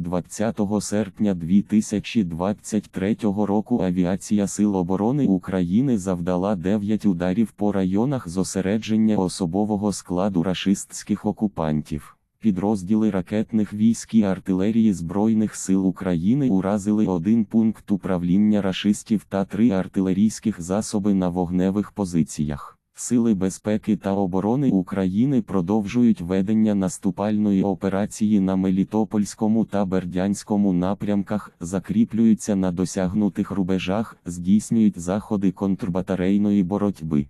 20 серпня 2023 року Авіація Сил оборони України завдала 9 ударів по районах зосередження особового складу рашистських окупантів. Підрозділи ракетних військ і артилерії Збройних сил України уразили один пункт управління рашистів та три артилерійських засоби на вогневих позиціях. Сили безпеки та оборони України продовжують ведення наступальної операції на Мелітопольському та Бердянському напрямках, закріплюються на досягнутих рубежах, здійснюють заходи контрбатарейної боротьби.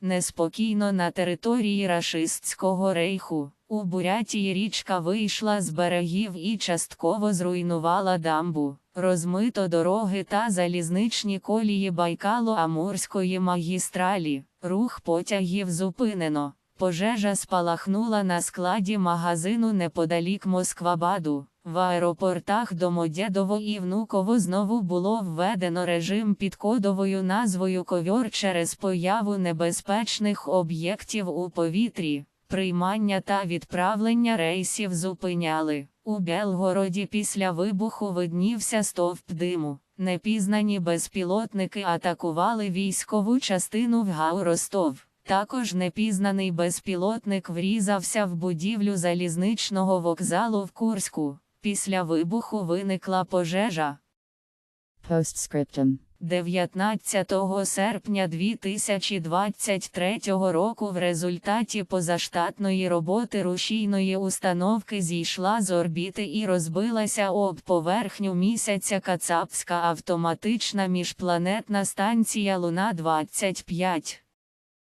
Неспокійно на території рашистського рейху. У Бурятії річка вийшла з берегів і частково зруйнувала дамбу. Розмито дороги та залізничні колії Байкало-Амурської магістралі. Рух потягів зупинено. Пожежа спалахнула на складі магазину неподалік Москвабаду. В аеропортах Домодєдово і Внуково знову було введено режим під кодовою назвою Ковьор через появу небезпечних об'єктів у повітрі. Приймання та відправлення рейсів зупиняли. У Белгороді після вибуху виднівся стовп диму. Непізнані безпілотники атакували військову частину в ГАУ Ростов. Також непізнаний безпілотник врізався в будівлю залізничного вокзалу в Курську. Після вибуху виникла пожежа. Postscriptum. 19 серпня 2023 року в результаті позаштатної роботи рушійної установки зійшла з орбіти і розбилася об поверхню місяця Кацапська автоматична міжпланетна станція Луна 25.